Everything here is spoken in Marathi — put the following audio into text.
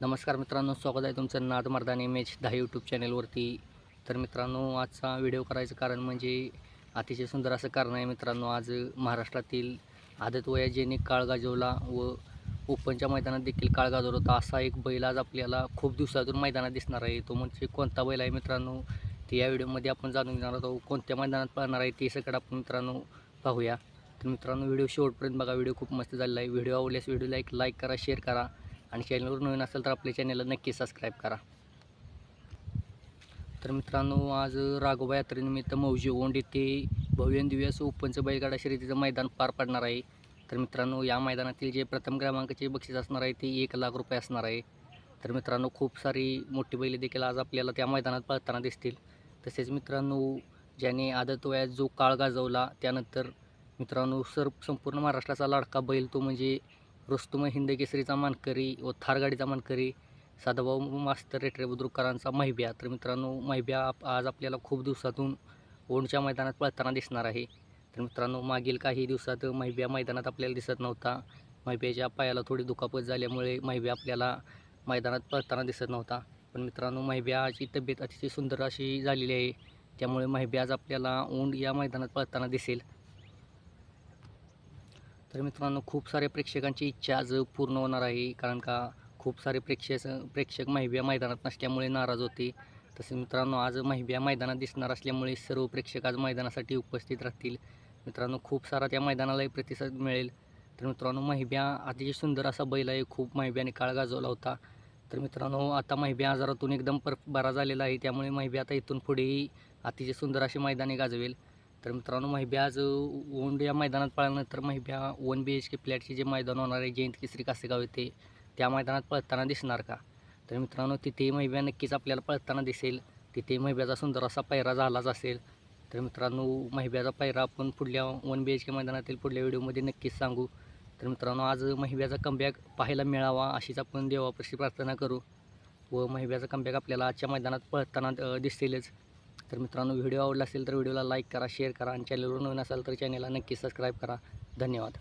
नमस्कार मित्रांनो स्वागत आहे तुमचं नाद मर्दानी मॅच दहा यूट्यूब चॅनेलवरती. तर मित्रांनो आजचा व्हिडिओ करायचं कारण म्हणजे अतिशय सुंदर असं कारण आहे मित्रांनो आज महाराष्ट्रातील आदत वया काळ गाजवला व ओपनच्या मैदानात देखील काळ गाजवला होता. असा एक बैल आज आपल्याला खूप दिवसातून मैदानात दिसणार आहे. तो म्हणजे कोणता बैल आहे मित्रांनो ते या व्हिडिओमध्ये आपण जाणून घेणार आहोत. कोणत्या मैदानात पाहणार आहे ते सगळं आपण मित्रांनो पाहूया. तर मित्रांनो व्हिडिओ शेवटपर्यंत बघा. व्हिडिओ खूप मस्त झालेला आहे. व्हिडिओ आवडल्यास व्हिडिओला एक लाईक करा शेअर करा. आणि चॅनलवर नवीन असेल तर आपल्या चॅनलला नक्की सबस्क्राईब करा. तर मित्रांनो आज राघोबा यात्रेनिमित्त मौजी ओंड येथे भव्य दिव्यास असं बैलगाडा शर्यतीचं मैदान पार पडणार आहे. तर मित्रांनो या मैदानातील जे प्रथम क्रमांकाचे बक्षीस असणार आहे ते एक लाख रुपये असणार आहे. तर मित्रांनो खूप सारी मोठी बैले देखील आज आपल्याला त्या मैदानात पळताना दिसतील. तसेच मित्रांनो ज्याने आदत वयात जो काळ गाजवला त्यानंतर मित्रांनो सर संपूर्ण महाराष्ट्राचा लाडका बैल तो म्हणजे रुस्तुम हिंद केसरीचा मानकरी व थार गाडीचा मानकरी सदाभाऊ मास्तर रेटरे बुद्रुकरांचा महिब्या. तर मित्रांनो महिब्या आप- आज आपल्याला खूप दिवसातून ओंडच्या मैदानात पळताना दिसणार आहे. तर मित्रांनो मागील काही दिवसात महिब्या मैदानात आपल्याला दिसत नव्हता. महिब्याच्या पायाला थोडी दुखापत झाल्यामुळे महिब्या आपल्याला मैदानात पळताना दिसत नव्हता. पण मित्रांनो महिब्याची तब्येत अतिशय सुंदर अशी झालेली आहे. त्यामुळे महिब्या आज आपल्याला ओंड या मैदानात पळताना दिसेल. तर मित्रांनो खूप साऱ्या प्रेक्षकांची इच्छा आज पूर्ण होणार आहे कारण का खूप सारे प्रेक्षक प्रेक्षक महिब्या मैदानात नसल्यामुळे नाराज होते. तसेच मित्रांनो आज महिब्या मैदानात दिसणार असल्यामुळे सर्व प्रेक्षक आज मैदानासाठी उपस्थित राहतील. मित्रांनो खूप सारा त्या मैदानालाही प्रतिसाद मिळेल. तर मित्रांनो महिब्या अतिशय सुंदर असा बैल आहे. खूप महिब्याने काळ गाजवला होता. तर मित्रांनो आता महिब्या आजारातून एकदम पर बरा झालेला आहे. त्यामुळे महिब्या आता इथून पुढेही अतिशय सुंदर अशी मैदाने गाजवेल. तर मित्रांनो महिब्या आज ओंड या मैदानात पळल्यानंतर महिब्या वन बी एच के फ्लॅटचे जे मैदान होणार आहे जयंत केसरी कासेगाव येथे त्या मैदानात पळताना दिसणार का? तर मित्रांनो तिथेही महिब्या नक्कीच आपल्याला पळताना दिसेल. तिथे महिब्याचा सुंदर असा पायरा झालाच असेल. तर मित्रांनो महिब्याचा पायरा आपण पुढल्या वन बी एच के मैदानातील पुढल्या व्हिडिओमध्ये नक्कीच सांगू. तर मित्रांनो आज महिब्याचा कमबॅक पाहायला मिळावा अशीच आपण देवापाशी प्रार्थना करू. व महिब्याचा कमबॅक आपल्याला आजच्या मैदानात पळताना दिसेलच. तर मित्रांनो व्हिडिओ आवडला असेल तर व्हिडिओला लाईक करा शेअर करा आणि चॅनलवर नवीन असाल तर चॅनलला नक्की सबस्क्राईब करा. धन्यवाद.